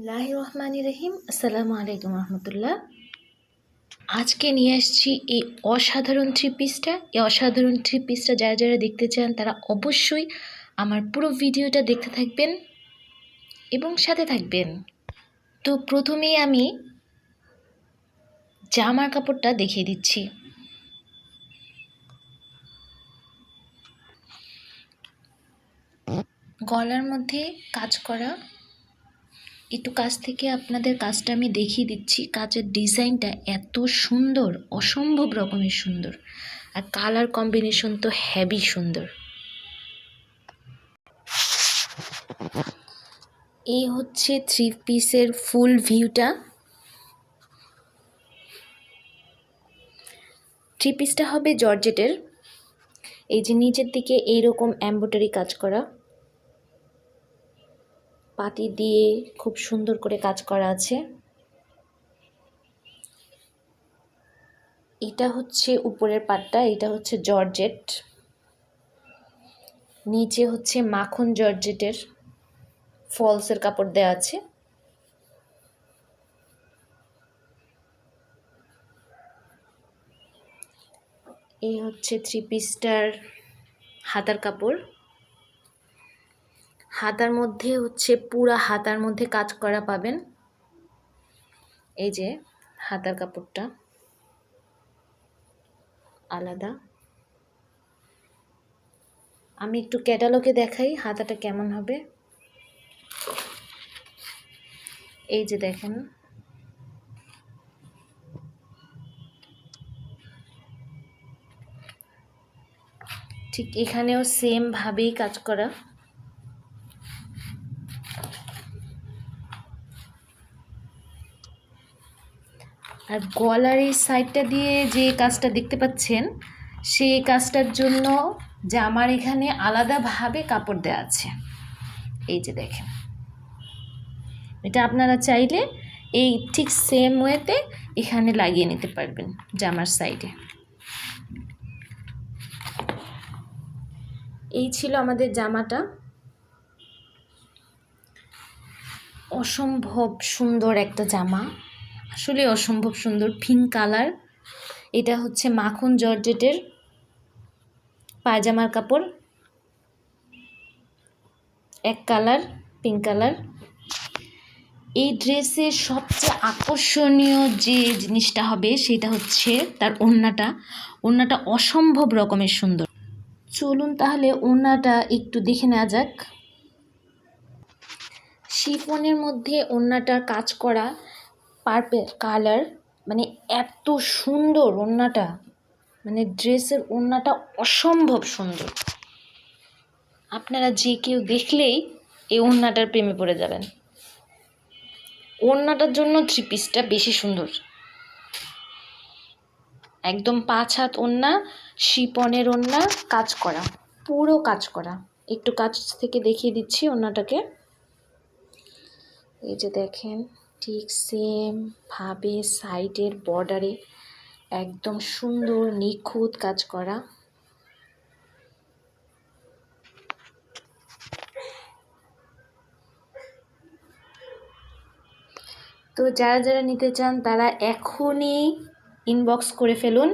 বিসমিল্লাহ রহমান রহিম আসসালামু আলাইকুম রহমতুল্লাহ। আজকে নিয়ে আসছি এই অসাধারণ থ্রি পিসটা এই অসাধারণ থ্রি পিসটা যারা যারা দেখতে চান, তারা অবশ্যই আমার পুরো ভিডিওটা দেখতে থাকবেন এবং সাথে থাকবেন। তো প্রথমেই আমি জামার কাপড়টা দেখিয়ে দিচ্ছি। গলার মধ্যে কাজ করা একটু কাছ থেকে আপনাদের কাজটা আমি দেখিয়ে দিচ্ছি। কাজের ডিজাইনটা এত সুন্দর, অসম্ভব রকমের সুন্দর। আর কালার কম্বিনেশন তো হেভি সুন্দর। এই হচ্ছে থ্রি পিসের ফুল ভিউটা থ্রি পিসটা হবে জর্জেটের। এই যে নিচের দিকে এইরকম এম্ব্রয়ডারি কাজ করা। পাতি দিয়ে খুব সুন্দর করে কাজ করা আছে। এটা হচ্ছে উপরের পাটটা, এটা হচ্ছে জর্জেট। নিচে হচ্ছে মাখন জর্জেটের ফলসের কাপড় দেওয়া আছে। এই হচ্ছে থ্রি পিসটার হাতার কাপড়। হাতার মধ্যে হচ্ছে পুরা হাতার মধ্যে কাজ করা পাবেন। এই যে হাতার কাপড়টা আলাদা। আমি একটু ক্যাটালগে দেখাই হাতাটা কেমন হবে। এই যে দেখেন। ঠিক এখানেও সেম ভাবেই কাজ করা। আর গলার এই সাইডটা দিয়ে যে কাজটা দেখতে পাচ্ছেন, সেই কাজটার জন্য জামার এখানে আলাদাভাবে কাপড় দেওয়া আছে। এই যে দেখেন। এটা আপনারা চাইলে এই ঠিক সেম ওয়েতে এখানে লাগিয়ে নিতে পারবেন জামার সাইডে এই ছিল আমাদের জামাটা। অসম্ভব সুন্দর একটা জামা। আসলে অসম্ভব সুন্দর পিঙ্ক কালার এটা হচ্ছে মাখন জর্জেটের পায়জামার কাপড়। এক কালার পিঙ্ক কালার এই ড্রেসের সবচেয়ে আকর্ষণীয় যে জিনিসটা হবে সেটা হচ্ছে তার ওড়নাটা। ওড়নাটা অসম্ভব রকমের সুন্দর। চলুন তাহলে ওড়নাটা একটু দেখে নেওয়া যাক। শিফনের মধ্যে ওড়নাটার কাজ করা পার্পেল কালার মানে এত সুন্দর ওড়নাটা। মানে ড্রেসের ওড়নাটা অসম্ভব সুন্দর। আপনারা যে কেউ দেখলেই এই ওড়নাটার প্রেমে পড়ে যাবেন। ওড়নাটার জন্য থ্রি পিসটা বেশি সুন্দর। একদম পাঁচ হাত ওড়না, শিপনের ওড়না, কাজ করা, পুরো কাজ করা। একটু কাছ থেকে দেখিয়ে দিচ্ছি ওড়নাটাকে। এই যে দেখেন। ঠিক সেমভাবে সাইডের বর্ডারে একদম সুন্দর নিখুঁত কাজ করা। তো যারা যারা নিতে চান তারা এখনই ইনবক্স করে ফেলুন।